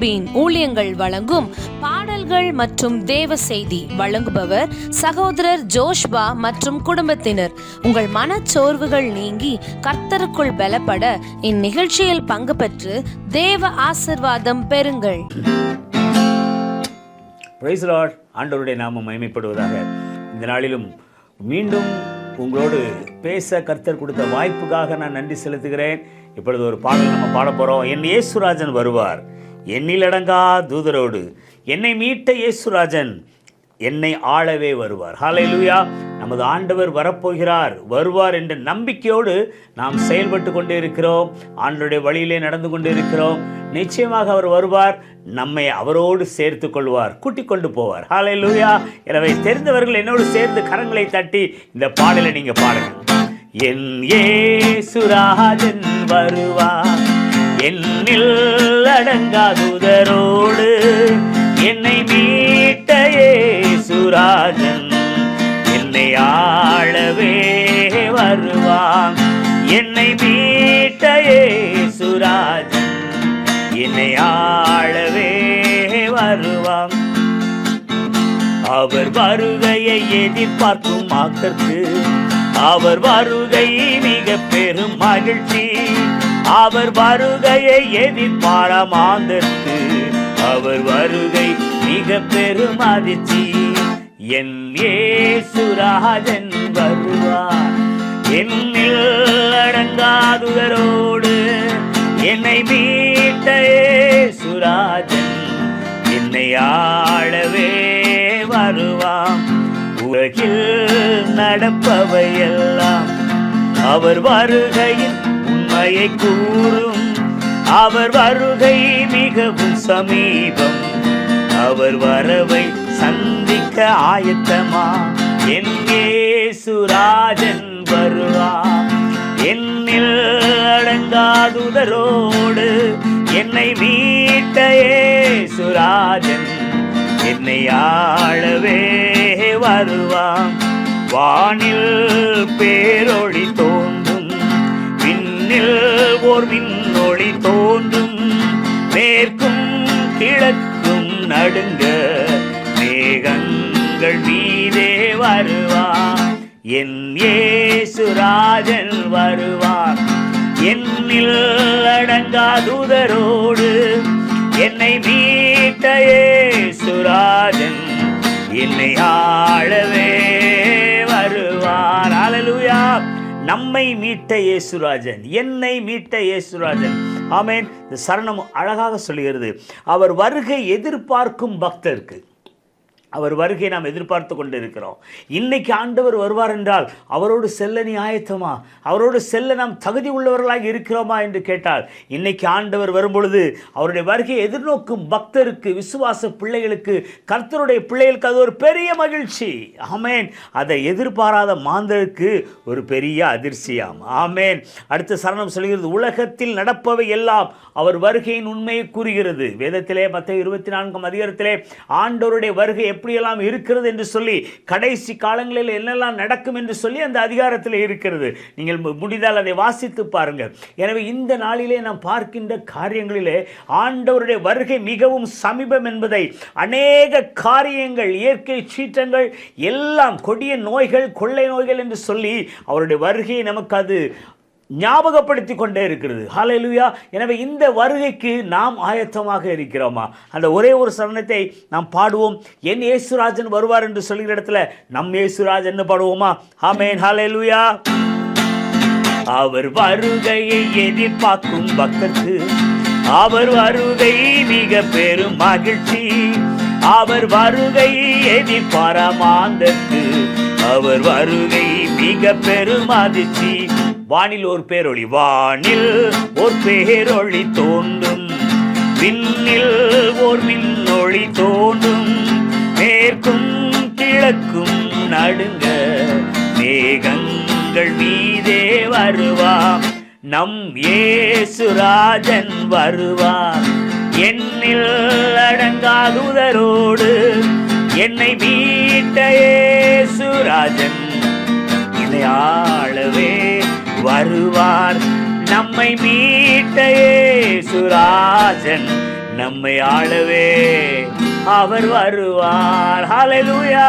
யாக்கோபின் ஊழியங்கள் வழங்கும் பாடல்கள் மற்றும் தேவ செய்தி வழங்குபவர் சகோதரர் ஜோஷ்பா மற்றும் குடும்பத்தினர். உங்கள் மனச்சோர்வுகள் நீங்கி கர்த்தருக்குள் பலப்பட இந்நிகழ்ச்சியில் பங்கு பெற்று தேவ ஆசிர்வாதம் பெறுங்கள். பிரைஸ் லார்ட் ஆண்டவருடைய நாமம் மகிமைப்படுவதாக. இந்த நாளிலும் மீண்டும் உங்களோடு பேச கர்த்தர் கொடுத்த வாய்ப்புக்காக நான் நன்றி செலுத்துகிறேன். இப்பொழுது ஒரு பாடல் நம்ம பாட போகிறோம் என் இயேசுராஜன் வருவார். எண்ணிலடங்கா தூதரோடு. என்னை மீட்ட இயேசுராஜன் என்னை ஆளவே வருவார். ஹalleluya. நமது ஆண்டவர் வரப்போகிறார் வருவார் என்ற நம்பிக்கையோடு நாம் செயல்பட்டு கொண்டே இருக்கிறோம். ஆண்டருடைய வழியிலே நடந்து கொண்டு இருக்கிறோம். நிச்சயமாக அவர் வருவார் நம்மை அவரோடு சேர்த்து கொள்வார் கூட்டிக் கொண்டு போவார். ஹalleluya. எனவே தெரிந்தவர்கள் என்னோடு சேர்ந்து கரங்களை தட்டி இந்த பாடலை நீங்கள் பாடுங்கள் என் ஏசுராஜன் வருவார். என்னில் அடங்காதுதரோடு என்னை மீட்டையே சுராஜன் என்னை ஆளவே வருவான். என்னை மீட்டையே சுராஜன் என்னை ஆளவே வருவான். அவர் வருகையை எதிர்பார்க்கும் மாக்கற்கு அவர் வருகை மிக பெரும் மகிழ்ச்சி. அவர் வருகையை எதிர்பார மாந்தற்கு அவர் வருகை மிக பெரும் அதிர்ச்சி. என் ஏசுராஜன் வருவார். என்னில் அடங்காதுதரோடு என்னை மீட்ட சுராஜன் என்னை ஆளவே வருவாம் உலகில் நடப்பவையெல்லாம் அவர் வருகையின் வாயை கூறும். அவர் வருகை மிகவும் சமீபம். அவர் வரவை சந்திக்க ஆயத்தமா? என் சுராஜன் வருவா? என்னில் அடங்காதுதரோடு என்னை மீட்டையே சுராஜன் என்னை ஆளவே வருவான். வானில் பேரொளி தோன்றும் ஓர் மின்னொளி தோன்றும். மேற்கும் கிழக்கும் நடுங்க மேகங்கள் மீதே வருவார். என் ஏசுராஜன் வருவார். என்னில் அடங்காதுதரோ நம்மை மீட்ட இயேசுராஜன் என்னை மீட்ட இயேசுராஜன். ஆமேன். இந்த சரணம் அழகாக சொல்கிறது அவர் வருகை எதிர்பார்க்கும் பக்தருக்கு. அவர் வருகை நாம் எதிர்பார்த்து கொண்டு இருக்கிறோம் இன்னைக்கு ஆண்டவர் வருவார் என்றால் அவரோடு செல்ல நீ ஆயத்தமா? அவரோடு செல்ல நாம் தகுதி உள்ளவர்களாக இருக்கிறோமா என்று கேட்டால் இன்னைக்கு ஆண்டவர் வரும்பொழுது அவருடைய வருகையை எதிர்நோக்கும் பக்தருக்கு விசுவாச பிள்ளைகளுக்கு கர்த்தருடைய பிள்ளைகளுக்கு அது ஒரு பெரிய மகிழ்ச்சி. ஆமேன். அதை எதிர்பாராத மாந்தருக்கு ஒரு பெரிய அதிர்ச்சியாம். ஆமேன். அடுத்த சரணம் சொல்கிறது உலகத்தில் நடப்பவை எல்லாம் அவர் வருகையின் உண்மையை கூறுகிறது. வேதத்திலே மற்ற இருபத்தி நான்காம் அதிகாரத்திலே ஆண்டவருடைய வருகை எப்படியெல்லாம் இருக்கிறது என்று சொல்லி கடைசி காலங்களில் என்னெல்லாம் நடக்கும் என்று சொல்லி அந்த அதிகாரத்தில் இருக்கிறது. நீங்கள் முடிந்தால் அதை வாசித்து பாருங்கள் எனவே இந்த நாளிலே நாம் பார்க்கின்ற காரியங்களிலே ஆண்டவருடைய வருகை மிகவும் சமீபம் என்பதை அநேக காரியங்கள் இயற்கை சீற்றங்கள் எல்லாம் கொடிய நோய்கள் கொள்ளை நோய்கள் என்று சொல்லி அவருடைய வருகையை நமக்கு அது ஞாபகப்படுத்தி கொண்டே இருக்கிறது. ஹalleluya எனவே இந்த வருகைக்கு நாம் ஆயத்தமாக இருக்கிறோமா? அந்த ஒரே ஒரு சரணத்தை நாம் பாடுவோம். என் இயேசுராஜன் வருவார் என்று சொல்கிற இடத்துல நம் இயேசுராஜன் பாடுவோமா? ஆமேன் ஹalleluya அவர் வருகையை எதிர்பார்க்கும் பக்தர்க்கு அவர் வருகை மிக பெரும் மகிழ்ச்சி. அவர் வருகை எதிர்பாரமாந்தற்கு அவர் வருகை மிக பெரும் அதிர்ச்சி. வானில் ஒரு பேரொளி வானில் ஒரு பேரொளி தோன்றும். விண்ணில் ஓர் விண்ணொளி தோன்றும். மேற்கும் கிழக்கும் நடுங்க மேகங்கள் மீதே வருவாம். நம் ஏசுராஜன் வருவார். என்னில் அடங்காதுதரோடு என்னை மீட்ட ஏசுராஜன் இதை ஆளவே வருவார். நம்மை மீட்ட சுராஜன் நம்மை ஆளவே. அவர் வருவார். ஹalleluya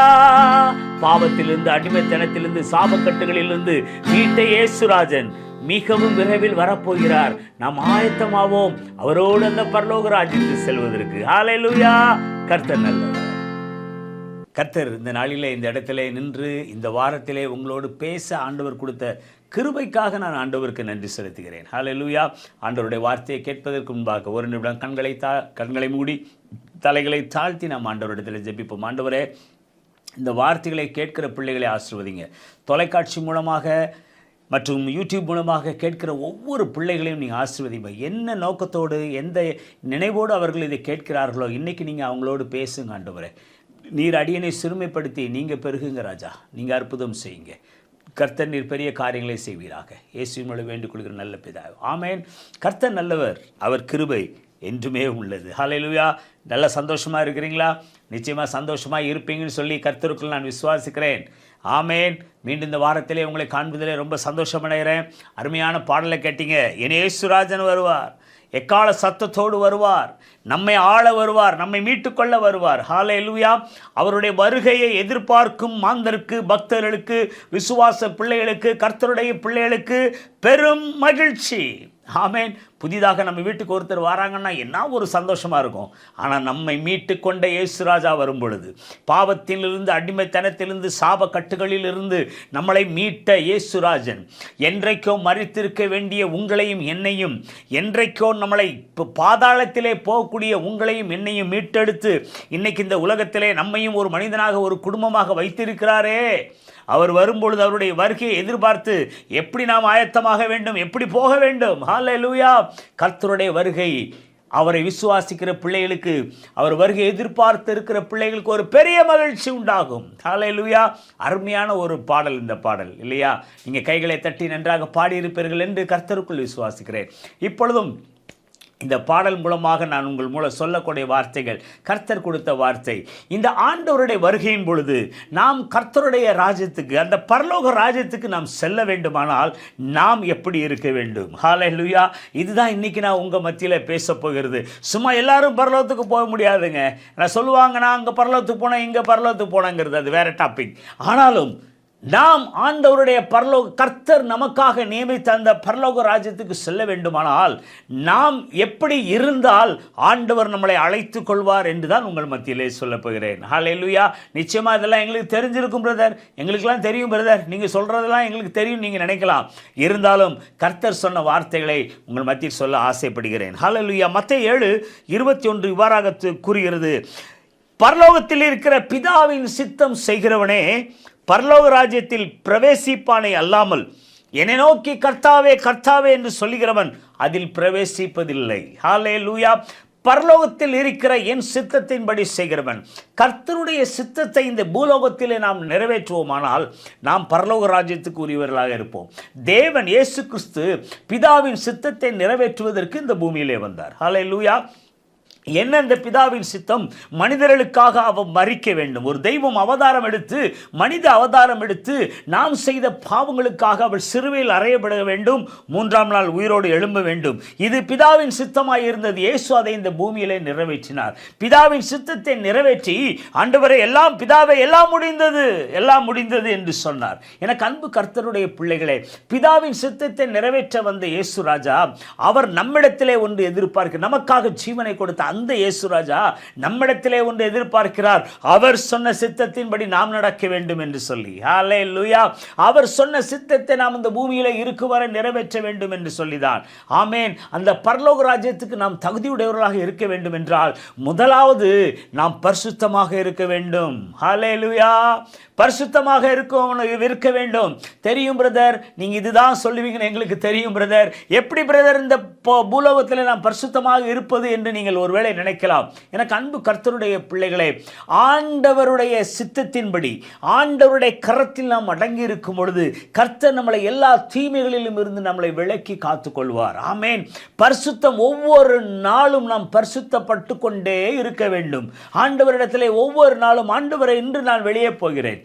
பாவத்திலிருந்து அடிமைத்தனத்திலிருந்து சாபக்கட்டுகளிலிருந்து மீட்ட இயேசுராஜன் மிகவும் விரைவில் வரப்போகிறார். நாம் ஆயத்தமாவோம். அவரோடு அந்த பரலோக ராஜ்யத்துக்கு செல்வதற்கு. ஹalleluya கர்த்தர் நல்லவர். கர்த்தர் இந்த நாளிலே இந்த இடத்திலே நின்று இந்த வாரத்திலே உங்களோடு பேச ஆண்டவர் கொடுத்த கிருபைக்காக நான் ஆண்டவருக்கு நன்றி செலுத்துகிறேன். ஹalleluya ஆண்டவருடைய வார்த்தையை கேட்பதற்கு முன்பாக ஒரு நிமிடம் கண்களை தா கண்களை மூடி தலைகளை தாழ்த்தி நாம் ஆண்டவரிடத்தில் ஜெபிப்போம். ஆண்டவரே இந்த வார்த்தைகளை கேட்கிற பிள்ளைகளை ஆசிர்வதிங்க. தொலைக்காட்சி மூலமாக மற்றும் யூடியூப் மூலமாக கேட்கிற ஒவ்வொரு பிள்ளைகளையும் நீங்கள் ஆசீர்வதிங்க. என்ன நோக்கத்தோடு எந்த நினைவோடு அவர்கள் இதை கேட்கிறார்களோ இன்றைக்கி நீங்கள் அவங்களோடு பேசுங்க ஆண்டவரே. நீர் அடியனை சிறுமைப்படுத்தி நீங்கள் பெருகுங்க ராஜா. நீங்கள் அற்புதம் செய்யுங்க. கர்த்தர் நீர் பெரிய காரியங்களை செய்வீராக. இயேசு மூலம் வேண்டிக் நல்ல பிதா ஆமேன். கர்த்தர் நல்லவர் அவர் கிருபை என்றுமே உள்ளது. ஹாலையிலுவியா நல்ல சந்தோஷமாக இருக்கிறீங்களா? நிச்சயமாக சந்தோஷமாக இருப்பீங்கன்னு சொல்லி கர்த்தருக்குள் நான் விசுவாசிக்கிறேன். ஆமேன். மீண்டும் இந்த வாரத்திலே உங்களை காண்பதிலே ரொம்ப சந்தோஷமடைகிறேன். அருமையான பாடலை கேட்டீங்க. என் இயேசுராஜன் வருவார். எக்கால சத்தத்தோடு வருவார்? நம்மை ஆள வருவார் நம்மை மீட்டுக்கொள்ள வருவார். ஹாலே லூயா அவருடைய வருகையை எதிர்பார்க்கும் மாந்தருக்கு பக்தர்களுக்கு விசுவாச பிள்ளைகளுக்கு கர்த்தருடைய பிள்ளைகளுக்கு பெரும் மகிழ்ச்சி. ஆமேன். புதிதாக நம்ம வீட்டுக்கு ஒருத்தர் வராங்கன்னா என்ன ஒரு சந்தோஷமாக இருக்கும். ஆனால் நம்மை மீட்டு கொண்ட இயேசுராஜா வரும் பொழுது பாவத்திலிருந்து அடிமைத்தனத்திலிருந்து சாப கட்டுகளிலிருந்து நம்மளை மீட்ட இயேசுராஜன் என்றைக்கோ மறித்திருக்க வேண்டிய உங்களையும் என்னையும் என்றைக்கோ நம்மளை இப்போ பாதாளத்திலே போகக்கூடிய உங்களையும் என்னையும் மீட்டெடுத்து இன்னைக்கு இந்த உலகத்திலே நம்மையும் ஒரு மனிதனாக ஒரு குடும்பமாக வைத்திருக்கிறாரே. அவர் வரும்பொழுது அவருடைய வருகையை எதிர்பார்த்து எப்படி நாம் ஆயத்தமாக வேண்டும் எப்படி போக வேண்டும்? ஹalleluya கர்த்தருடைய வருகை அவரை விசுவாசிக்கிற பிள்ளைகளுக்கு அவர் வருகை எதிர்பார்த்து இருக்கிற பிள்ளைகளுக்கு ஒரு பெரிய மகிழ்ச்சி உண்டாகும். ஹalleluya அருமையான ஒரு பாடல் இந்த பாடல் இல்லையா? நீங்கள் கைகளை தட்டி நன்றாக பாடியிருப்பீர்கள் என்று கர்த்தருக்குள் விசுவாசிக்கிறேன். இப்பொழுதும் இந்த பாடல் மூலமாக நான் உங்கள் மூலம் சொல்லக்கூடிய வார்த்தைகள் கர்த்தர் கொடுத்த வார்த்தை. இந்த ஆண்டவருடைய வருகையின் பொழுது நாம் கர்த்தருடைய ராஜ்யத்துக்கு அந்த பரலோக ராஜ்யத்துக்கு நாம் செல்ல வேண்டுமானால் நாம் எப்படி இருக்க வேண்டும்? ஹாலே லுயா இதுதான் இன்றைக்கி நான் உங்கள் மத்தியில் பேச போகிறது. சும்மா எல்லாரும் பரலோகத்துக்கு போக முடியாதுங்க. நான் சொல்லுவாங்க நான் அங்கே பரலோகத்துக்கு போனேன் இங்கே பரலோகத்துக்கு போனேங்கிறது அது வேறு டாபிக் ஆனாலும் நாம் ஆண்டவருடைய பரலோக கர்த்தர் நமக்காக நியமித்த அந்த பரலோக ராஜ்யத்துக்கு செல்ல வேண்டுமானால் நாம் எப்படி இருந்தால் ஆண்டவர் நம்மளை அழைத்து கொள்வார் என்று தான் உங்கள் மத்தியிலே சொல்லப் போகிறேன். ஹalleluya நிச்சயமாக இதெல்லாம் எங்களுக்கு தெரிஞ்சிருக்கும் பிரதர் எங்களுக்கெல்லாம் தெரியும் பிரதர் நீங்கள் சொல்கிறதெல்லாம் எங்களுக்கு தெரியும் நீங்கள் நினைக்கலாம். இருந்தாலும் கர்த்தர் சொன்ன வார்த்தைகளை உங்கள் மத்தியில் சொல்ல ஆசைப்படுகிறேன். ஹாலே லூயா மற்ற ஏழு இருபத்தி ஒன்று இவ்வாறாக கூறுகிறது. பரலோகத்தில் இருக்கிற பிதாவின் சித்தம் செய்கிறவனே பரலோக ராஜ்யத்தில் பிரவேசிப்பானே அல்லாமல் என்னை நோக்கி கர்த்தாவே கர்த்தாவே என்று சொல்லுகிறவன் அதில் பிரவேசிப்பதில்லை. ஹாலே லூயா பரலோகத்தில் இருக்கிற என் சித்தத்தின்படி செய்கிறவன். கர்த்தருடைய சித்தத்தை இந்த பூலோகத்திலே நாம் நிறைவேற்றுவோமானால் நாம் பரலோக ராஜ்யத்துக்கு உரியவர்களாக இருப்போம். தேவன் இயேசு கிறிஸ்து பிதாவின் சித்தத்தை நிறைவேற்றுவதற்கு இந்த பூமியிலே வந்தார். ஹலே லூயா என்ன இந்த பிதாவின் சித்தம்? மனிதர்களுக்காக அவர் மறிக்க வேண்டும். ஒரு தெய்வம் அவதாரம் எடுத்து மனித அவதாரம் எடுத்து நாம் செய்த பாவங்களுக்காக அவள் சிறுவையில் அறையப்பட வேண்டும். மூன்றாம் நாள் உயிரோடு எழும்ப வேண்டும். இது பிதாவின் சித்தமாய் இருந்தது. இயேசு அதை இந்த பூமியிலே நிறைவேற்றினார். பிதாவின் சித்தத்தை நிறைவேற்றி ஆண்டவரை எல்லாம் பிதாவை எல்லாம் முடிந்தது எல்லாம் முடிந்தது என்று சொன்னார். எனக்கு அன்பு கர்த்தருடைய பிள்ளைகளே பிதாவின் சித்தத்தை நிறைவேற்ற வந்த இயேசு ராஜா அவர் நம்மிடத்திலே ஒன்று எதிர்பார்க்க நமக்காக ஜீவனை கொடுத்தார் அந்த இயேசு ராஜா நம்மிடத்திலே ஒன்று எதிர்பார்க்கிறார். அவர் சொன்ன சித்தத்தின்படி நாம் நடக்க வேண்டும் என்று சொல்லி. ஹாலே லுயா அவர் சொன்ன சித்தத்தை நாம் இந்த பூமியில் இருக்கு வரை நிறைவேற்ற வேண்டும் என்று சொல்லிதான். ஆமேன் அந்த பரலோக ராஜ்யத்துக்கு நாம் தகுதியுடையவர்களாக இருக்க வேண்டும் என்றால் முதலாவது நாம் பரிசுத்தமாக இருக்க வேண்டும். ஹாலே லுயா பரிசுத்தமாக இருக்கும் இருக்க வேண்டும். தெரியும் பிரதர் நீங்க இதுதான் சொல்லுவீங்கன்னு எங்களுக்கு தெரியும் பிரதர் எப்படி பிரதர் இந்த பூலோகத்தில் நாம் பரிசுத்தமாக இருப்பது என்று நீங்கள் ஒருவேளை நினைக்கலாம். எனக்கு அன்பு கர்த்தருடைய பிள்ளைகளே ஆண்டவருடைய சித்தத்தின்படி ஆண்டவருடைய கரத்தில் நாம் அடங்கி இருக்கும் பொழுது கர்த்தர் நம்மளை எல்லா தீமைகளிலும் இருந்து நம்மளை விலக்கி காத்துக்கொள்வார். ஆமேன். பரிசுத்தம் ஒவ்வொரு நாளும் நாம் பரிசுத்தப்பட்டு கொண்டே இருக்க வேண்டும். ஆண்டவரிடத்திலே ஒவ்வொரு நாளும் ஆண்டவரை இன்று நான் வெளியே போகிறேன்.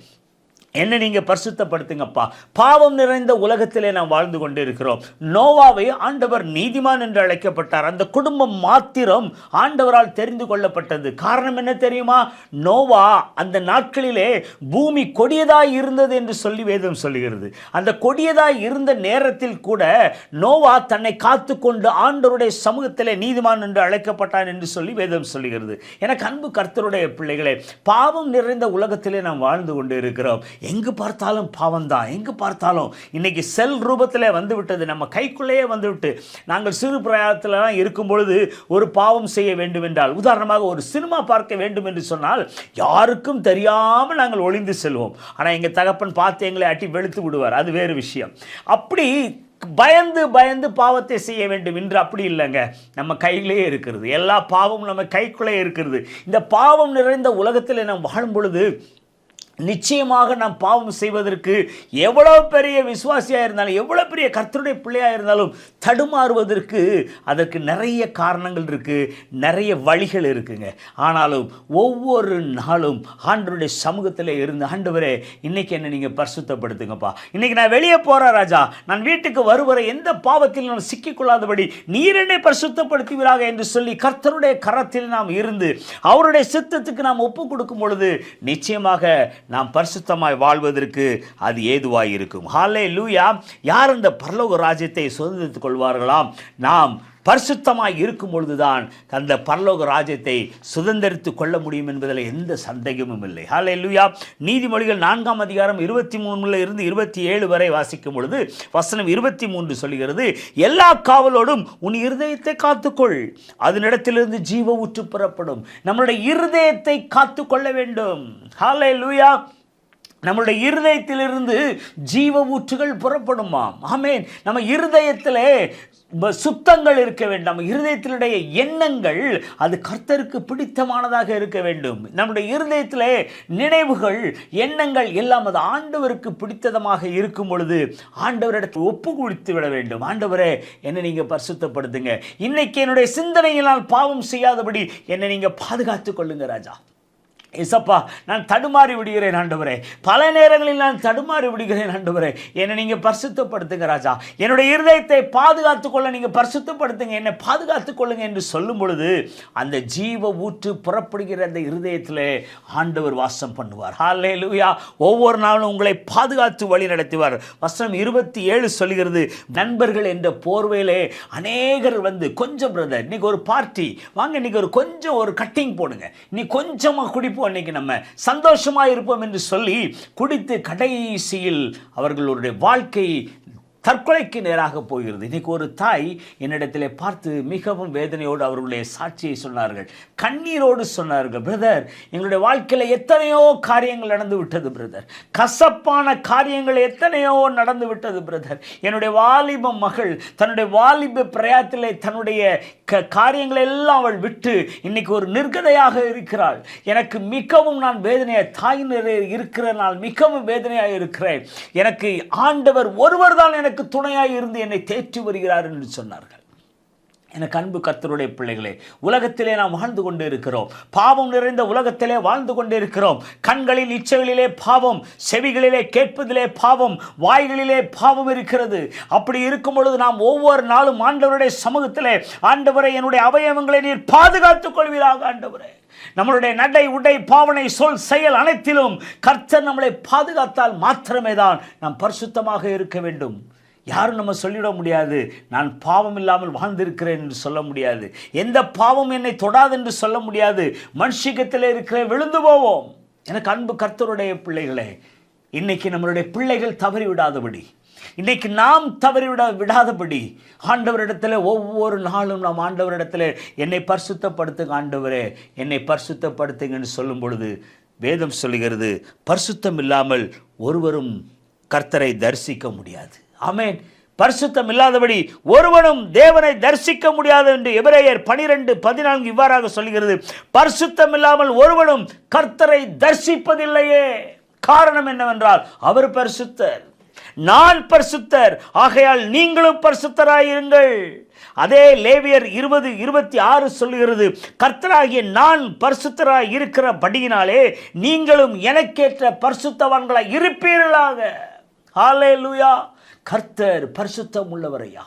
என்ன நீங்க பரிசுத்தப்படுத்துங்கப்பா. பாவம் நிறைந்த உலகத்திலே நாம் வாழ்ந்து கொண்டு இருக்கிறோம் நோவாவை ஆண்டவர் நீதிமான் என்று அழைக்கப்பட்டார். அந்த குடும்பம் மாத்திரம் ஆண்டவரால் தெரிந்து கொள்ளப்பட்டது. காரணம் என்ன தெரியுமா? நோவா அந்த நாட்களிலே பூமி கொடியதாய் இருந்தது என்று சொல்லி வேதம் சொல்லுகிறது. அந்த கொடியதாய் இருந்த நேரத்தில் கூட நோவா தன்னை காத்து கொண்டு ஆண்டவருடைய சமூகத்திலே நீதிமான் என்று அழைக்கப்பட்டான் என்று சொல்லி வேதம் சொல்லுகிறது. எனக்கு அன்பு கர்த்தருடைய பிள்ளைகளே பாவம் நிறைந்த உலகத்திலே நாம் வாழ்ந்து கொண்டு இருக்கிறோம் எங்கு பார்த்தாலும் பாவம் தான் எங்கு பார்த்தாலும் இன்றைக்கி செல் ரூபத்தில் வந்து விட்டது நம்ம கைக்குள்ளேயே வந்து விட்டு நாங்கள் சிறு பிரயாணத்திலலாம் இருக்கும் பொழுது ஒரு பாவம் செய்ய வேண்டும் என்றால் உதாரணமாக ஒரு சினிமா பார்க்க வேண்டும் என்று சொன்னால் யாருக்கும் தெரியாமல் நாங்கள் ஒளிந்து செல்வோம். ஆனால் எங்கள் தகப்பன் பார்த்து எங்களை அட்டி வெளுத்து விடுவார். அது வேறு விஷயம். அப்படி பயந்து பயந்து பாவத்தை செய்ய வேண்டும் என்று அப்படி இல்லைங்க. நம்ம கையிலே இருக்கிறது. எல்லா பாவமும் நம்ம கைக்குள்ளே இருக்கிறது. இந்த பாவம் நிறைந்த உலகத்தில் நாம் வாழும் பொழுது நிச்சயமாக நாம் பாவம் செய்வதற்கு எவ்வளவு பெரிய விசுவாசியாக இருந்தாலும் எவ்வளோ பெரிய கர்த்தருடைய பிள்ளையாக இருந்தாலும் தடுமாறுவதற்கு அதற்கு நிறைய காரணங்கள் இருக்குது நிறைய வழிகள் இருக்குங்க. ஆனாலும் ஒவ்வொரு நாளும் ஆண்டருடைய சமூகத்தில் இருந்து ஆண்டவரே இன்றைக்கி என்ன நீங்கள் பரிசுத்தப்படுத்துங்கப்பா. இன்றைக்கி நான் வெளியே போகிறேன் ராஜா. நான் வீட்டுக்கு வருவரை எந்த பாவத்தில் நான் சிக்கிக்கொள்ளாதபடி நீர் என்னை பரிசுத்தப்படுத்துவீராக என்று சொல்லி கர்த்தருடைய கரத்தில் நாம் இருந்து அவருடைய சித்தத்துக்கு நாம் ஒப்பு கொடுக்கும் பொழுது நிச்சயமாக நாம் பரிசுத்தமாய் வாழ்வதற்கு அது ஏதுவாய் இருக்கும். ஹாலே லூயா யார் அந்த பரலோக ராஜ்யத்தை சுதந்திரித்துக் கொள்வார்களாம்? நாம் பரிசுத்தமாக இருக்கும் பொழுதுதான் அந்த பரலோக ராஜ்யத்தை சுதந்திரித்து கொள்ள முடியும் என்பதில் எந்த சந்தேகமும் இல்லை. ஹாலே லூயா நீதிமொழிகள் நான்காம் அதிகாரம் இருபத்தி மூணுல இருந்து இருபத்தி ஏழு வரை வாசிக்கும் பொழுது வசனம் இருபத்தி மூன்று சொல்கிறது எல்லா காவலோடும் உன் இருதயத்தை காத்துக்கொள். அதனிடத்திலிருந்து ஜீவ ஊற்று புறப்படும். நம்மளுடைய இருதயத்தை காத்துக்கொள்ள வேண்டும். ஹாலே லூயா நம்மளுடைய இருதயத்திலிருந்து ஜீவ ஊற்றுகள் புறப்படுமாம். ஆமேன் நம்ம இருதயத்திலே சுத்தங்கள் இருக்க வேண்டும். இருதயத்தினுடைய எண்ணங்கள் அது கர்த்தருக்கு பிடித்தமானதாக இருக்க வேண்டும். நம்முடைய இருதயத்திலே நினைவுகள் எண்ணங்கள் எல்லாம் அது ஆண்டவருக்கு பிடித்ததமாக இருக்கும் பொழுது ஆண்டவரிடத்தில் ஒப்பு கொடுத்து விட வேண்டும். ஆண்டவரே என்னை நீங்கள் பரிசுத்தப்படுத்துங்க. இன்னைக்கு என்னுடைய சிந்தனையினால் பாவம் செய்யாதபடி என்னை நீங்கள் பாதுகாத்துக் கொள்ளுங்க ராஜா. இசப்பா நான் தடுமாறி விடுகிறேன் ஆண்டவரே. பல நேரங்களில் நான் தடுமாறி விடுகிறேன் ஆண்டவரே. என்னை நீங்கள் பரிசுத்தப்படுத்துங்க ராஜா. என்னுடைய இருதயத்தை பாதுகாத்து கொள்ள நீங்கள் பரிசுத்தப்படுத்துங்க. என்னை பாதுகாத்து கொள்ளுங்க என்று சொல்லும் பொழுது அந்த ஜீவ ஊற்று புறப்படுகிற அந்த இருதயத்தில் ஆண்டவர் வாசம் பண்ணுவார். ஹாலே லூயா ஒவ்வொரு நாளும் உங்களை பாதுகாத்து வழி நடத்துவார். வசனம் இருபத்தி ஏழு சொல்கிறது நண்பர்கள் என்ற போர்வையிலே அநேகர் வந்து கொஞ்சம் பிரதர் இன்னைக்கு ஒரு பார்ட்டி வாங்க இன்னைக்கு ஒரு கொஞ்சம் ஒரு கட்டிங் போடுங்க. நீ கொஞ்சமாக குடி குடிப்போம் இன்னைக்கு நம்ம சந்தோஷமாக இருப்போம் என்று சொல்லி குடித்து கடைசியில் அவர்களுடைய வாழ்க்கை தற்கொலைக்கு நேராக போகிறது. இன்னைக்கு ஒரு தாய் என்னிடத்திலே பார்த்து மிகவும் வேதனையோடு அவர்களுடைய சாட்சியை சொன்னார்கள். கண்ணீரோடு சொன்னார்கள் பிரதர் எங்களுடைய வாழ்க்கையில் எத்தனையோ காரியங்கள் நடந்து விட்டது பிரதர். கசப்பான காரியங்கள் எத்தனையோ நடந்து விட்டது பிரதர். என்னுடைய வாலிப மகள் தன்னுடைய வாலிப பிரயாத்திலே தன்னுடைய க காரியங்களை எல்லாம் அவள் விட்டு இன்னைக்கு ஒரு நிர்கதையாக இருக்கிறாள். எனக்கு மிகவும் நான் வேதனையாக தாய் இருக்கிற நாள் மிகவும் வேதனையாக இருக்கிறேன். எனக்கு ஆண்டவர் ஒருவர் தான் எனக்கு துணையாக இருந்து என்னை தேற்றி வருகிறார் என்று சொன்னார்கள். எனக்கு அன்பு கத்தருடைய பிள்ளைகளே உலகத்திலே நாம் வாழ்ந்து கொண்டு இருக்கிறோம். பாவம் நிறைந்த உலகத்திலே வாழ்ந்து கொண்டு இருக்கிறோம். கண்களில் இச்சைகளிலே பாவம் செவிகளிலே கேட்பதிலே பாவம் வாய்களிலே பாவம் இருக்கிறது. அப்படி இருக்கும் பொழுது நாம் ஒவ்வொரு நாளும் ஆண்டவருடைய சமூகத்திலே ஆண்டவரை என்னுடைய அவயவங்களை நீர் பாதுகாத்துக் கொள்வீராக ஆண்டவரே. நம்மளுடைய நடை உடை பாவனை சொல் செயல் அனைத்திலும் கர்த்தர் நம்மளை பாதுகாத்தால் மாத்திரமே தான் நாம் பரிசுத்தமாக இருக்க வேண்டும். யாரும் நம்ம சொல்லிட முடியாது. நான் பாவம் இல்லாமல் வாழ்ந்திருக்கிறேன் என்று சொல்ல முடியாது. எந்த பாவம் என்னை தொடாது என்று சொல்ல முடியாது. மனுஷிகத்தில் இருக்கிற விழுந்து போவோம். எனக்கு அன்பு கர்த்தருடைய பிள்ளைகளே இன்னைக்கு நம்மளுடைய பிள்ளைகள் தவறி விடாதபடி இன்னைக்கு நாம் தவறிவிட விடாதபடி ஆண்டவரிடத்தில் ஒவ்வொரு நாளும் நாம் ஆண்டவரிடத்தில் என்னை பரிசுத்தப்படுத்துங்க ஆண்டவரே என்னை பரிசுத்தப்படுத்துங்கன்னு சொல்லும் பொழுது வேதம் சொல்லுகிறது பரிசுத்தம் இல்லாமல் ஒருவரும் கர்த்தரை தரிசிக்க முடியாது. அமேன் பரிசுத்தம் இல்லாதபடி ஒருவனும் தேவனை தரிசிக்க முடியாது என்று எபிரேயர் பனிரெண்டு பதினான்கு இவ்வாறாக சொல்கிறது பரிசுத்தம் இல்லாமல் ஒருவனும் கர்த்தரை தரிசிப்பதில்லையே. காரணம் என்னவென்றால் அவர் பரிசுத்தர். நான் பரிசுத்தர். ஆகையால் நீங்களும் பரிசுத்தராயிருங்கள். அதே லேவியர் இருபது இருபத்தி ஆறு சொல்லுகிறது. கர்த்தராகிய நான் பரிசுத்தராய் இருக்கிற படியினாலே நீங்களும் எனக்கேற்ற பரிசுத்தவான்களாய் இருப்பீர்களாக. ஹalleluya. கர்த்தர் பரிசுத்தம் உள்ளவரையா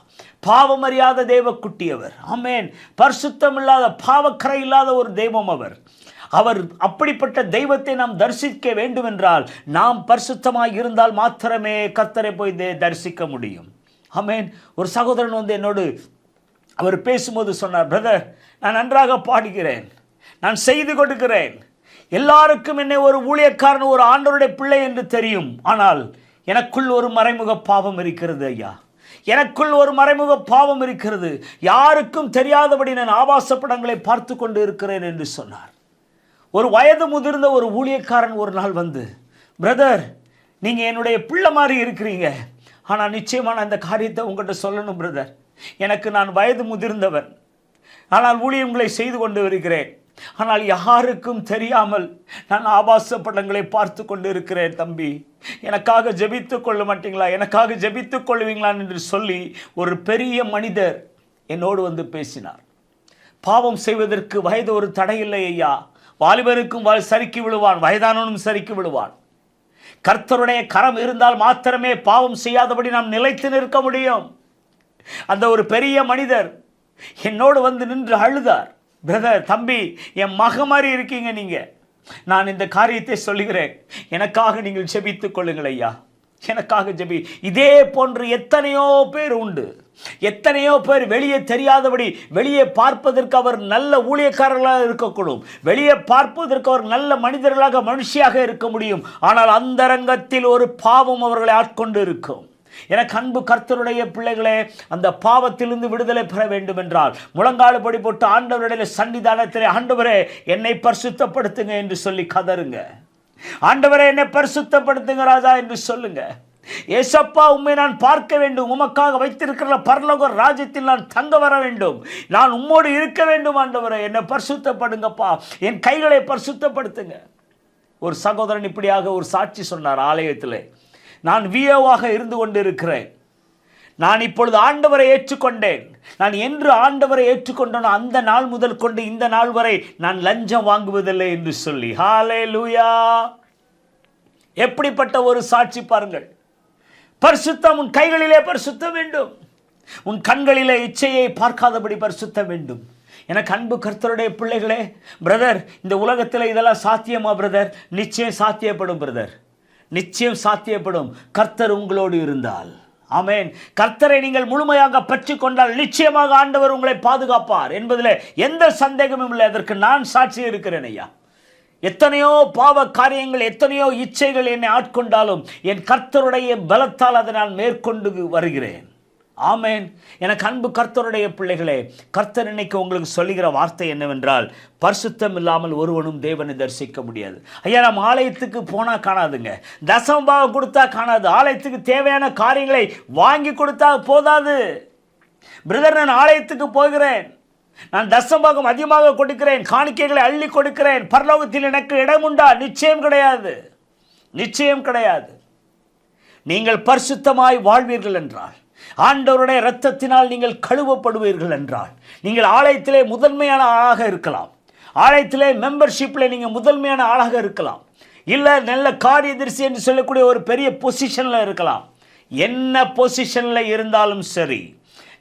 பாவம் அறியாத தேவக்குட்டியவர். அமேன் பரிசுத்தம் இல்லாத பாவக்கரை இல்லாத ஒரு தெய்வம் அவர். அவர் அப்படிப்பட்ட தெய்வத்தை நாம் தரிசிக்க வேண்டும் என்றால் நாம் பரிசுத்தமாக இருந்தால் மாத்திரமே கர்த்தரை போய் தரிசிக்க முடியும். அமேன் ஒரு சகோதரன் வந்து என்னோடு அவர் பேசும்போது சொன்னார் பிரதர் நான் நன்றாக பாடுகிறேன். நான் செய்து கொடுக்கிறேன். எல்லாருக்கும் என்னை ஒரு ஊழியக்காரன் ஒரு ஆண்டருடைய பிள்ளை என்று தெரியும். ஆனால் எனக்குள் ஒரு மறைமுக பாவம் இருக்கிறது ஐயா. எனக்குள் ஒரு மறைமுக பாவம் இருக்கிறது. யாருக்கும் தெரியாதபடி நான் ஆபாச படங்களை பார்த்து கொண்டு இருக்கிறேன் என்று சொன்னார். ஒரு வயது முதிர்ந்த ஒரு ஊழியக்காரன் ஒரு நாள் வந்து பிரதர் நீங்கள் என்னுடைய பிள்ளை மாதிரி இருக்கிறீங்க. ஆனால் நிச்சயமாக நான் இந்த காரியத்தை உங்கள்கிட்ட சொல்லணும் பிரதர். எனக்கு நான் வயது முதிர்ந்தவன். ஆனால் ஊழியங்களை செய்து கொண்டு வருகிறேன். ஆனால் யாருக்கும் தெரியாமல் நான் ஆபாச படங்களை பார்த்து கொண்டு இருக்கிறேன் தம்பி. எனக்காக ஜெபித்துக் கொள்ள மாட்டீங்களா? எனக்காக ஜெபித்துக் கொள்வீங்களா என்று சொல்லி ஒரு பெரிய மனிதர் என்னோடு வந்து பேசினார். பாவம் செய்வதற்கு வயது ஒரு தடையில்லை ஐயா. வாலிபருக்கும் சறுக்கி விழுவான் வயதானவனும் சறுக்கி விழுவான் கர்த்தருடைய கரம் இருந்தால் மாத்திரமே பாவம் செய்யாதபடி நாம் நிலைத்து நிற்க முடியும். அந்த ஒரு பெரிய மனிதர் என்னோடு வந்து நின்று அழுதார். பிரதர் தம்பி என் மக மாதிரி இருக்கீங்க நீங்கள் நான் இந்த காரியத்தை சொல்லுகிறேன். எனக்காக நீங்கள் ஜெபித்துக் கொள்ளுங்கள் ஐயா. எனக்காக ஜெபி. இதே போன்று எத்தனையோ பேர் உண்டு. எத்தனையோ பேர் வெளியே தெரியாதபடி வெளியே பார்ப்பதற்கு அவர் நல்ல ஊழியக்காரர்களாக இருக்கக்கூடும். வெளியே பார்ப்பதற்கு அவர் நல்ல மனிதர்களாக மனுஷியாக இருக்க முடியும். ஆனால் அந்தரங்கத்தில் ஒரு பாவம் அவர்களை ஆட்கொண்டு இருக்கும் எனக்கு அன்பு கர்த்தருடைய பிள்ளைகளே அந்த பாவத்திலிருந்து விடுதலை பெற வேண்டும் என்றால் முழங்காலு படி போட்டு ஆண்டவருடைய சன்னிதானத்திலே ஆண்டவரே என்னை பரிசுத்தப்படுத்துங்க என்று சொல்லி கதருங்க ஆண்டவரே என்னை பரிசுத்தப்படுத்துங்க ராஜா என்று சொல்லுங்க. ஏசப்பா உண்மை நான் பார்க்க வேண்டும். உமக்காக வைத்திருக்கிற பரலோக ராஜ்யத்தில் நான் தங்க வர வேண்டும். நான் உம்மோடு இருக்க வேண்டும் ஆண்டவரே. என்னை பரிசுத்தப்படுங்கப்பா. என் கைகளை பரிசுத்தப்படுத்துங்க. ஒரு சகோதரன் இப்படியாக ஒரு சாட்சி சொன்னார் ஆலயத்திலே. நான் வியோவாக இருந்து கொண்டிருக்கிறேன். நான் இப்பொழுது ஆண்டவரை ஏற்றுக்கொண்டேன். நான் என்று ஆண்டவரை ஏற்றுக்கொண்டனோ அந்த நாள் முதல் கொண்டு இந்த நாள் வரை நான் லஞ்சம் வாங்குவதில்லை என்று சொல்லி. ஹாலே லூயா எப்படிப்பட்ட ஒரு சாட்சி பாருங்கள். பரிசுத்தம் உன் கைகளிலே பரிசுத்த வேண்டும். உன் கண்களிலே இச்சையை பார்க்காதபடி பரிசுத்த வேண்டும். எனக்கு அன்பு கர்த்தருடைய பிள்ளைகளே பிரதர் இந்த உலகத்தில் இதெல்லாம் சாத்தியமா பிரதர் நிச்சயம் சாத்தியப்படும் பிரதர் நிச்சயம் சாத்தியப்படும். கர்த்தர் உங்களோடு இருந்தால். ஆமேன். கர்த்தரை நீங்கள் முழுமையாக பற்றி கொண்டால் நிச்சயமாக ஆண்டவர் உங்களை பாதுகாப்பார் என்பதில் எந்த சந்தேகமும் இல்லை. அதற்கு நான் சாட்சி இருக்கிறேன் ஐயா. எத்தனையோ பாவ காரியங்கள் எத்தனையோ இச்சைகள் என்னை ஆட்கொண்டாலும் என் கர்த்தருடைய பலத்தால் அதை நான் மேற்கொண்டு வருகிறேன். ஆமேன். எனக்கு அன்பு கர்த்தருடைய பிள்ளைகளே கர்த்தர் இன்னைக்கு உங்களுக்கு சொல்லுகிற வார்த்தை என்னவென்றால் பரிசுத்தம் இல்லாமல் ஒருவனும் தேவனை தரிசிக்க முடியாது. ஐயா நம்ம ஆலயத்துக்கு போனால் காணாதுங்க. தசம்பாவை கொடுத்தா காணாது. ஆலயத்துக்கு தேவையான காரியங்களை வாங்கி கொடுத்தா போதாது. பிரதர் நான் ஆலயத்துக்கு போகிறேன். நான் தசம்பாகம் அதிகமாக கொடுக்கிறேன். காணிக்கைகளை அள்ளி கொடுக்கிறேன். பரலோகத்தில் எனக்கு இடம் உண்டா? நிச்சயம் கிடையாது. நிச்சயம் கிடையாது. நீங்கள் பரிசுத்தமாய் வாழ்வீர்கள் என்றால் ஆண்டவருடைய இரத்தத்தினால் நீங்கள் கழுவப்படுவீர்கள் என்றால் நீங்கள் ஆலயத்திலே முதன்மையான ஆளாக இருக்கலாம். ஆலயத்திலே மெம்பர்ஷிப்பில் நீங்கள் முதன்மையான ஆளாக இருக்கலாம். இல்லை நல்ல காரியதரிசி என்று சொல்லக்கூடிய ஒரு பெரிய பொசிஷனில் இருக்கலாம். என்ன பொசிஷனில் இருந்தாலும் சரி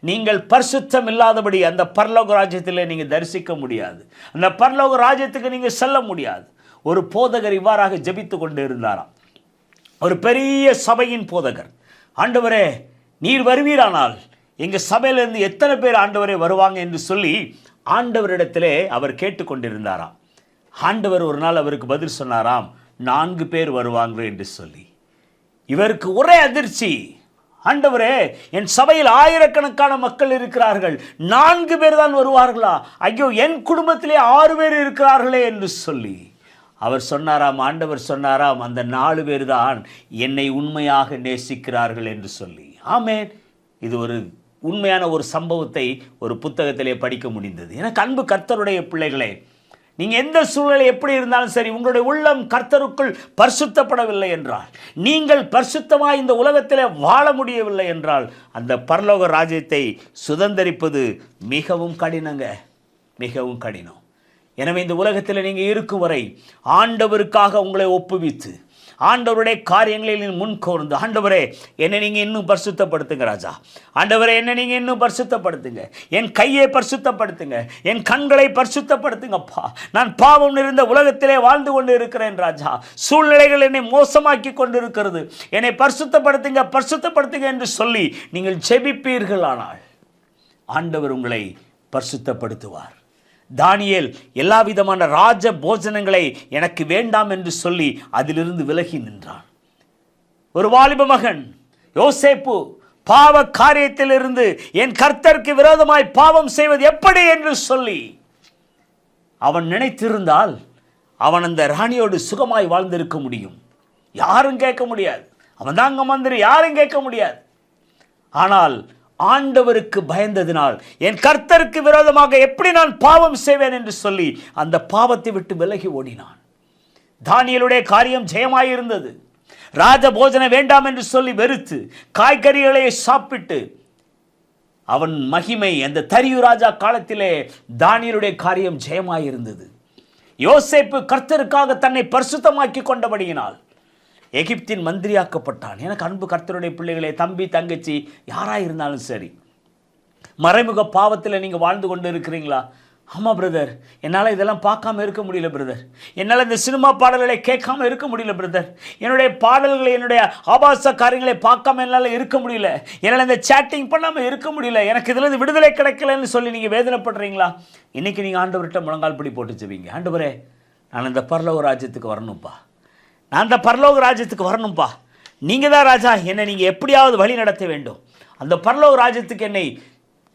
நீங்கள் பரிசுத்தம் இல்லாதபடி அந்த பரலோக ராஜ்யத்தில் நீங்கள் தரிசிக்க முடியாது. அந்த பரலோக ராஜ்யத்துக்கு நீங்கள் செல்ல முடியாது. ஒரு போதகர் இவ்வாறாக ஜபித்து கொண்டு இருந்தாராம் ஒரு பெரிய சபையின் போதகர். ஆண்டவரே நீர் வருவீரானால் எங்கள் சபையிலிருந்து எத்தனை பேர் ஆண்டவரே வருவாங்க என்று சொல்லி ஆண்டவரிடத்திலே அவர் கேட்டுக்கொண்டிருந்தாராம். ஆண்டவர் ஒரு நாள் அவருக்கு பதில் சொன்னாராம் நான்கு பேர் வருவாங்க என்று சொல்லி. இவருக்கு ஒரே அதிர்ச்சி. ஆண்டவரே என் சபையில் ஆயிரக்கணக்கான மக்கள் இருக்கிறார்கள். நான்கு பேர் தான் வருவார்களா? ஐயோ என் குடும்பத்திலே ஆறு பேர் இருக்கிறார்களே என்று சொல்லி. அவர் சொன்னாராம் ஆண்டவர் சொன்னாராம் அந்த நாலு பேர் தான் என்னை உண்மையாக நேசிக்கிறார்கள் என்று சொல்லி. ஆமேன். இது ஒரு உண்மையான ஒரு சம்பவத்தை ஒரு புத்தகத்திலே படிக்க முடிந்தது. எனக்கு அன்பு கர்த்தருடைய பிள்ளைகளே நீங்கள் எந்த சூழ்நிலை எப்படி இருந்தாலும் சரி உங்களுடைய உள்ளம் கர்த்தருக்குள் பரிசுத்தப்படவில்லை என்றால் நீங்கள் பரிசுத்தமாக இந்த உலகத்தில் வாழ முடியவில்லை என்றால் அந்த பரலோக ராஜ்யத்தை சுதந்தரிப்பது மிகவும் கடினங்க மிகவும் கடினம். எனவே இந்த உலகத்தில் நீங்கள் இருக்கும் வரை ஆண்டவருக்காக உங்களை ஒப்புவித்து ஆண்டவருடைய காரியங்களில் முன் கோர்ந்து ஆண்டவரே என்னை நீங்கள் இன்னும் பரிசுத்தப்படுத்துங்க ராஜா. ஆண்டவரே என்னை நீங்கள் இன்னும் பரிசுத்தப்படுத்துங்க. என் கையை பரிசுத்தப்படுத்துங்க. என் கண்களை பரிசுத்தப்படுத்துங்கப்பா. நான் பாவம் நிறைந்த உலகத்திலே வாழ்ந்து கொண்டு இருக்கிறேன் ராஜா. சூழ்நிலைகள் என்னை மோசமாக்கி கொண்டு இருக்கிறது என்னை பரிசுத்தப்படுத்துங்க பரிசுத்தப்படுத்துங்க என்று சொல்லி நீங்கள் ஜெபிப்பீர்களானால் ஆண்டவர் உங்களை பரிசுத்தப்படுத்துவார். தானியேல் எல்லா விதமான ராஜ போஜனங்களை எனக்கு வேண்டாம் என்று சொல்லி அதிலிருந்து விலகி நின்றான். ஒரு வாலிப மகன் யோசேப்பு பாவ காரியத்திலிருந்து என் கர்த்தருக்கு விரோதமாய் பாவம் செய்வது எப்படி என்று சொல்லி அவன் நினைத்திருந்தால் அவன் அந்த ராணியோடு சுகமாய் வாழ்ந்திருக்க முடியும். யாரும் கேட்க முடியாது. அவன் தாங்க மந்திரி யாரும் கேட்க முடியாது. ஆனால் ஆண்டவருக்கு பயந்ததினால் என் கர்த்தருக்கு விரோதமாக எப்படி நான் பாவம் செய்வேன் என்று சொல்லி அந்த பாவத்தை விட்டு விலகி ஓடினான். தானியலுடைய காரியம் ஜெயமாயிருந்தது. ராஜ போஜனை வேண்டாம் என்று சொல்லி வெறுத்து காய்கறிகளை சாப்பிட்டு அவன் மகிமை அந்த தரியு ராஜா காலத்திலே தானியலுடைய காரியம் ஜெயமாயிருந்தது. யோசேப்பு கர்த்தருக்காக தன்னை பரிசுத்தமாக்கி கொண்டபடியினால் எகிப்தின் மந்திரியாக்கப்பட்டான். எனக்கு அன்பு கர்த்தருடைய பிள்ளைகளே தம்பி தங்கச்சி யாராக இருந்தாலும் சரி. மறைமுக பாவத்தில் நீங்கள் வாழ்ந்து கொண்டு இருக்கிறீங்களா? ஆமாம் பிரதர் என்னால் இதெல்லாம் பார்க்காம இருக்க முடியல பிரதர் என்னால் இந்த சினிமா பாடல்களை கேட்காம இருக்க முடியல பிரதர் என்னுடைய பாடல்களை என்னுடைய ஆபாச காரியங்களை பார்க்காம என்னால் இருக்க முடியல. என்னால் இந்த சேட்டிங் பண்ணாமல் இருக்க முடியல. எனக்கு இதில் விடுதலை கிடைக்கலன்னு சொல்லி நீங்கள் வேதனைப்படுறீங்களா? இன்றைக்கி நீங்கள் ஆண்டவர்கிட்ட முழங்கால் பிடி போட்டு ஜெபிங்க. ஆண்டவரே நான் இந்த பரலவ ராஜ்யத்துக்கு வரணும்ப்பா நான் அந்த பரலோக ராஜ்யத்துக்கு வரணும்ப்பா நீங்கள் தான் ராஜா என்னை நீங்கள் எப்படியாவது வழி நடத்த வேண்டும். அந்த பரலோக ராஜ்யத்துக்கு என்னை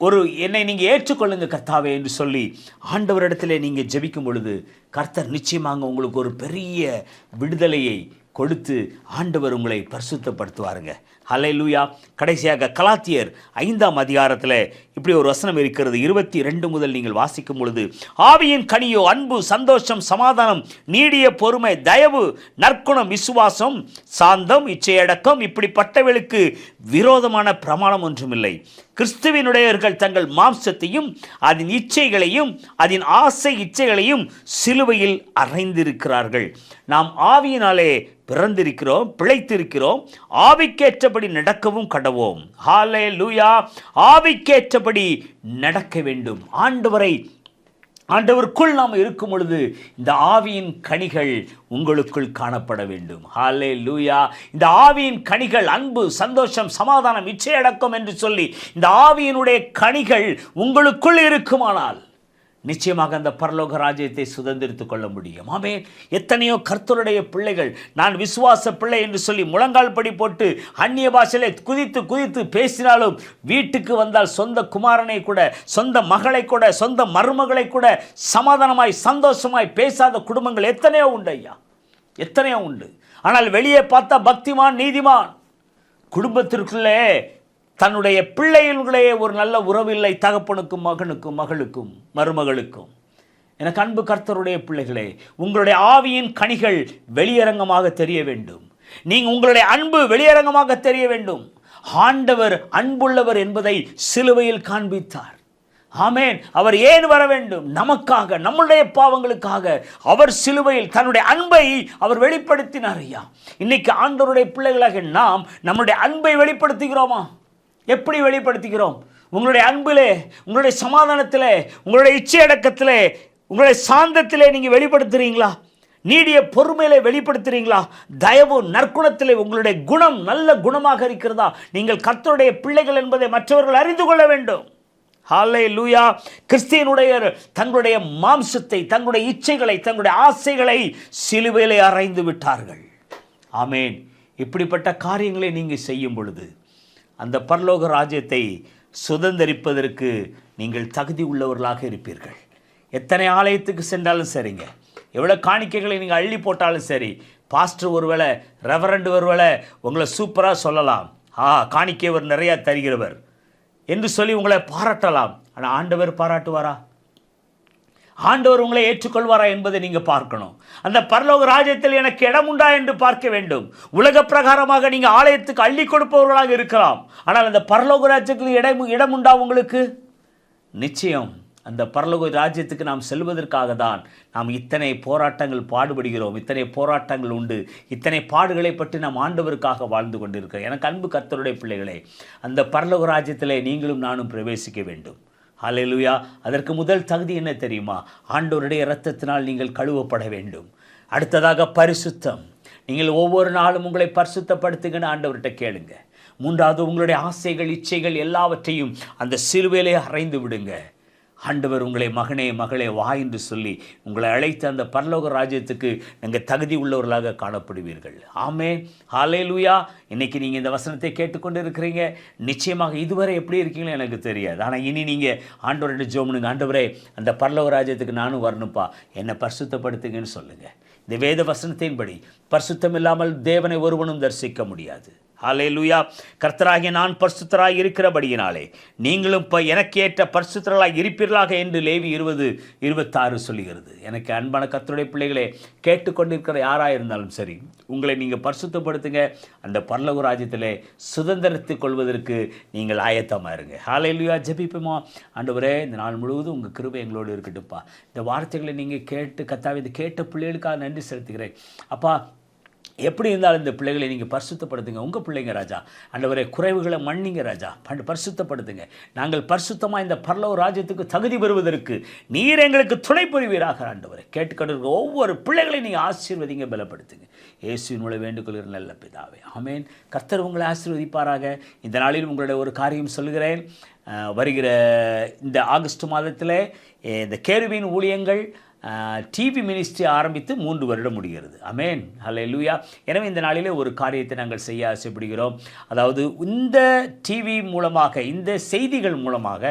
ஒரு என்னை நீங்கள் ஏற்றுக்கொள்ளுங்க கர்த்தாவே என்று சொல்லி ஆண்டவரிடத்தில் நீங்கள் ஜெபிக்கும் பொழுது கர்த்தர் நிச்சயமாக உங்களுக்கு ஒரு பெரிய விடுதலையை கொடுத்து ஆண்டவர் உங்களை பரிசுத்தப்படுத்துவாருங்க. ஹலை லூயா கடைசியாக கலாத்தியர் ஐந்தாம் அதிகாரத்தில் இப்படி ஒரு வசனம் இருக்கிறது. இருபத்தி ரெண்டு முதல் நீங்கள் வாசிக்கும் பொழுது ஆவியின் கனியோ அன்பு சந்தோஷம் சமாதானம் நீடிய பொறுமை தயவு நற்குணம் விசுவாசம் சாந்தம் இச்சையடக்கம் இப்படிப்பட்டவர்களுக்கு விரோதமான பிரமாணம் ஒன்றுமில்லை. கிறிஸ்துவினுடையவர்கள் தங்கள் மாம்சத்தையும் அதன் இச்சைகளையும் அதன் ஆசை இச்சைகளையும் சிலுவையில் அறைந்திருக்கிறார்கள். நாம் ஆவியினாலே பிறந்திருக்கிறோம் பிழைத்திருக்கிறோம் ஆவிக்கேற்றபடி நடக்கவும் கடவோம். ஹாலே லூயா ஆவிக்கேற்றபடி நடக்க வேண்டும். ஆண்டவரை ஆண்டவருக்குள் நாம் இருக்கும் பொழுது இந்த ஆவியின் கனிகள் உங்களுக்குள் காணப்பட வேண்டும். ஹாலே லூயா இந்த ஆவியின் கனிகள் அன்பு சந்தோஷம் சமாதானம் இச்சையடக்கம் என்று சொல்லி இந்த ஆவியினுடைய கனிகள் உங்களுக்குள் இருக்குமானால் நிச்சயமாக அந்த பரலோக ராஜ்யத்தை சுதந்திரித்துக் கொள்ள முடியும். ஆமே எத்தனையோ கர்த்தருடைய பிள்ளைகள் நான் விசுவாச பிள்ளை என்று சொல்லி முழங்கால் படி போட்டு அந்நிய பாஷையிலே குதித்து குதித்து பேசினாலும் வீட்டுக்கு வந்தால் சொந்த குமாரனை கூட சொந்த மகளை கூட சொந்த மருமகளை கூட சமாதானமாய் சந்தோஷமாய் பேசாத குடும்பங்கள் எத்தனையோ உண்டு ஐயா. எத்தனையோ உண்டு. ஆனால் வெளியே பார்த்தா பக்திமான் நீதிமான். குடும்பத்திற்குள்ளே தன்னுடைய பிள்ளைகளுடைய ஒரு நல்ல உறவில்லை தகப்பனுக்கும் மகனுக்கும் மகளுக்கும் மருமகளுக்கும். எனக்கு அன்பு கர்த்தருடைய பிள்ளைகளே உங்களுடைய ஆவியின் கனிகள் வெளியரங்கமாக தெரிய வேண்டும். நீங்கள் உங்களுடைய அன்பு வெளியரங்கமாக தெரிய வேண்டும். ஆண்டவர் அன்புள்ளவர் என்பதை சிலுவையில் காண்பித்தார். ஆமேன். அவர் ஏன் வர வேண்டும்? நமக்காக நம்முடைய பாவங்களுக்காக. அவர் சிலுவையில் தன்னுடைய அன்பை அவர் வெளிப்படுத்தினார் ஐயா. இன்னைக்கு ஆண்டவருடைய பிள்ளைகளாக நாம் நம்முடைய அன்பை வெளிப்படுத்துகிறோமா? எப்படி வெளிப்படுத்துகிறோம்? உங்களுடைய அன்பிலே உங்களுடைய சமாதானத்திலே உங்களுடைய இச்சையடக்கத்திலே உங்களுடைய சாந்தத்திலே நீங்கள் வெளிப்படுத்துகிறீங்களா நீடிய பொறுமையிலே வெளிப்படுத்துறீங்களா? தயவு நற்குணத்திலே உங்களுடைய குணம் நல்ல குணமாக இருக்கிறதா? நீங்கள் கத்தருடைய பிள்ளைகள் என்பதை மற்றவர்கள் அறிந்து கொள்ள வேண்டும். ஹாலே லூயா கிறிஸ்தியனுடைய தங்களுடைய மாம்சத்தை தங்களுடைய இச்சைகளை தங்களுடைய ஆசைகளை சிலுவையிலே அறைந்து விட்டார்கள். ஆமேன். இப்படிப்பட்ட காரியங்களை நீங்கள் செய்யும் பொழுது அந்த பரலோக ராஜ்யத்தை சுதந்திரிப்பதற்கு நீங்கள் தகுதி உள்ளவர்களாக இருப்பீர்கள். எத்தனை ஆலயத்துக்கு சென்றாலும் சரிங்க. எவ்வளோ காணிக்கைகளை நீங்கள் அள்ளி போட்டாலும் சரி பாஸ்டர் ஒருவேளை ரெவரண்ட் ஒருவேளை உங்களை சூப்பராக சொல்லலாம். ஆ காணிக்கை அவர் நிறையா தருகிறவர். என்று சொல்லி உங்களை பாராட்டலாம். ஆனால் ஆண்டவர் பாராட்டுவாரா? ஆண்டவர் உங்களை ஏற்றுக்கொள்வாரா என்பதை நீங்கள் பார்க்கணும். அந்த பரலோக ராஜ்யத்தில் எனக்கு இடம் உண்டா என்று பார்க்க வேண்டும். உலக பிரகாரமாக நீங்கள் ஆலயத்துக்கு அள்ளி கொடுப்பவர்களாக இருக்கலாம். ஆனால் அந்த பரலோக ராஜ்யத்தில் இடம் இடம் உண்டா உங்களுக்கு? நிச்சயம். அந்த பரலோக ராஜ்யத்துக்கு நாம் செல்வதற்காக தான் நாம் இத்தனை போராட்டங்கள் பாடுபடுகிறோம். இத்தனை போராட்டங்கள் உண்டு. இத்தனை பாடுகளை பற்றி நாம் ஆண்டவருக்காக வாழ்ந்து கொண்டிருக்கிறோம். எனக்கு அன்பு கத்தருடைய பிள்ளைகளே அந்த பரலோக ராஜ்யத்திலே நீங்களும் நானும் பிரவேசிக்க வேண்டும். அலையலுயா அதற்கு முதல் தகுதி என்ன தெரியுமா? ஆண்டவருடைய இரத்தத்தினால் நீங்கள் கழுவப்பட வேண்டும். அடுத்ததாக பரிசுத்தம். நீங்கள் ஒவ்வொரு நாளும் உங்களை பரிசுத்தப்படுத்துங்கன்னு ஆண்டவர்கிட்ட கேளுங்க. மூன்றாவது உங்களுடைய ஆசைகள் இச்சைகள் எல்லாவற்றையும் அந்த சிலுவையிலே அறைந்து விடுங்க. ஆண்டவர் உங்களை மகனே மகளே வா என்று சொல்லி உங்களை அழைத்த அந்த பரலோக ராஜ்யத்துக்கு நீங்கள் தகுதி உள்ளவர்களாக காணப்படுவீர்கள். ஆமே ஹாலே லூயா நீங்கள் இந்த வசனத்தை கேட்டுக்கொண்டு இருக்கிறீங்க நிச்சயமாக இதுவரை எப்படி இருக்கீங்களோ எனக்கு தெரியாது. ஆனால் இனி நீங்கள் ஆண்டவர்கிட்ட ஜோமனுங்க ஆண்டவரே அந்த பரலோக ராஜ்யத்துக்கு நானும் வரணும்ப்பா. என்னை பரிசுத்தப்படுத்துங்கன்னு சொல்லுங்கள் இந்த வேத வசனத்தின்படி பரிசுத்தம் இல்லாமல் தேவனை ஒருவனும் தரிசிக்க முடியாது. ஹalleluya. கர்த்தராகிய நான் பரிசுத்தராய் இருக்கிறபடியினாலே நீங்களும் இப்போ எனக்கு ஏற்ற பரிசுத்தராய் இருப்பீர்களாக என்று லேவி இருபது இருபத்தாறு சொல்லுகிறது. எனக்கு அன்பான கர்த்தருடைய பிள்ளைகளே கேட்டுக்கொண்டிருக்கிற யாராக இருந்தாலும் சரி உங்களை நீங்கள் பரிசுத்தப்படுத்துங்க. அந்த பரலோக ராஜ்யத்தில் சுதந்திரத்துக் கொள்வதற்கு நீங்கள் ஆயத்தமாக இருங்க. ஹalleluya ஜபிப்போமா? ஆண்டவரே இந்த நாள் முழுவதும் உங்கள் கிருபை எங்களோடு இருக்கட்டும்ப்பா. இந்த வார்த்தைகளை நீங்கள் கேட்டு கத்தாவி இது கேட்ட பிள்ளைகளுக்காக நன்றி செலுத்துகிறேன். அப்பா எப்படி இருந்தாலும் இந்த பிள்ளைகளை நீங்கள் பரிசுத்தப்படுத்துங்க. உங்கள் பிள்ளைங்க ராஜா. ஆண்டவரே குறைவுகளை மன்னிங்க ராஜா. பண்டு பரிசுத்தப்படுத்துங்க. நாங்கள் பரிசுத்தமாக இந்த பரலோக ராஜ்யத்துக்கு தகுதி பெறுவதற்கு நீர் எங்களுக்கு துணை புரிவீராக ஆண்டவரை. கேட்டுக்கொண்டிருக்க ஒவ்வொரு பிள்ளைகளையும் நீங்கள் ஆசீர்வதிங்க பலப்படுத்துங்க. இயேசுவின் மூலம் வேண்டுகொள்கிற நல்ல பிதாவே. ஆமேன். கர்த்தர் உங்களை ஆசீர்வதிப்பாராக. இந்த நாளில் உங்களுடைய ஒரு காரியம் சொல்கிறேன் வருகிற இந்த ஆகஸ்ட் மாதத்தில் இந்த கேருவின் ஊழியங்கள் டிவி மினிஸ்ட்ரி ஆரம்பித்து மூன்று வருடம் முடிகிறது. அமேன் ஹalleluya எனவே இந்த நாளிலே ஒரு காரியத்தை நாங்கள் செய்ய ஆசைப்படுகிறோம். அதாவது இந்த டிவி மூலமாக இந்த செய்திகள் மூலமாக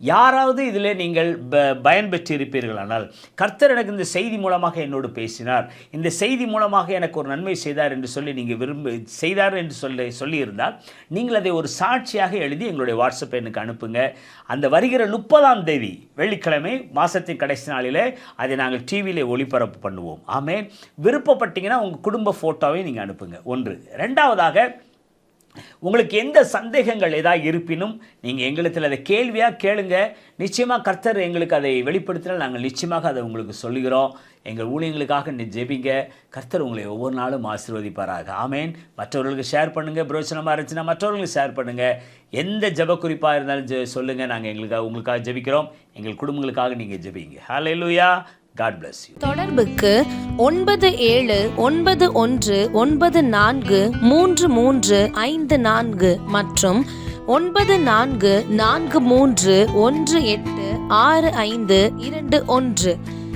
யாராவது இதில் நீங்கள் ப பயன்பெற்றிருப்பீர்களானால் கர்த்தர் எனக்கு இந்த செய்தி மூலமாக என்னோடு பேசினார். இந்த செய்தி மூலமாக எனக்கு ஒரு நன்மை செய்தார் என்று சொல்லி நீங்கள் விரும்ப செய்தார் என்று சொல்லி சொல்லியிருந்தால் நீங்கள் அதை ஒரு சாட்சியாக எழுதி எங்களுடைய வாட்ஸ்அப் எண்ணுக்கு அனுப்புங்க. அந்த வருகிற முப்பதாம் தேதி வெள்ளிக்கிழமை மாதத்தின் கடைசி நாளிலே அதை நாங்கள் டிவியில் ஒளிபரப்பு பண்ணுவோம். ஆமே விருப்பப்பட்டீங்கன்னா உங்கள் குடும்ப ஃபோட்டோவை நீங்கள் அனுப்புங்க. ஒன்று. ரெண்டாவதாக உங்களுக்கு எந்த சந்தேகங்கள் ஏதாவது இருப்பினும் நீங்கள் எங்களுக்கு அதை கேள்வியாக கேளுங்க. நிச்சயமாக கர்த்தர் எங்களுக்கு அதை வெளிப்படுத்தினால் நாங்கள் நிச்சயமாக அதை உங்களுக்கு சொல்லுகிறோம். எங்கள் ஊழியங்களுக்காக நீ ஜெபிங்க. கர்த்தர் உங்களை ஒவ்வொரு நாளும் ஆசீர்வதிப்பாராக. ஆமேன். மற்றவர்களுக்கு ஷேர் பண்ணுங்கள் பிரோச்சனமாக இருந்துச்சுன்னா மற்றவர்களுக்கு ஷேர் பண்ணுங்கள் எந்த ஜெப குறிப்பாக இருந்தாலும் ஜெ சொல்லுங்கள் நாங்கள் எங்களுக்காக உங்களுக்காக ஜெபிக்கிறோம். எங்கள் குடும்பங்களுக்காக நீங்கள் ஜெபிங்க. ஹalleluya காட் பிளஸ் யூ தொடர்புக்கு ஒன்பது ஏழு ஒன்பது ஒன்று ஒன்பது நான்கு மூன்று மூன்று ஐந்து நான்கு மற்றும் ஒன்பது நான்கு நான்கு மூன்று ஒன்று எட்டு ஆறு ஐந்து இரண்டு ஒன்று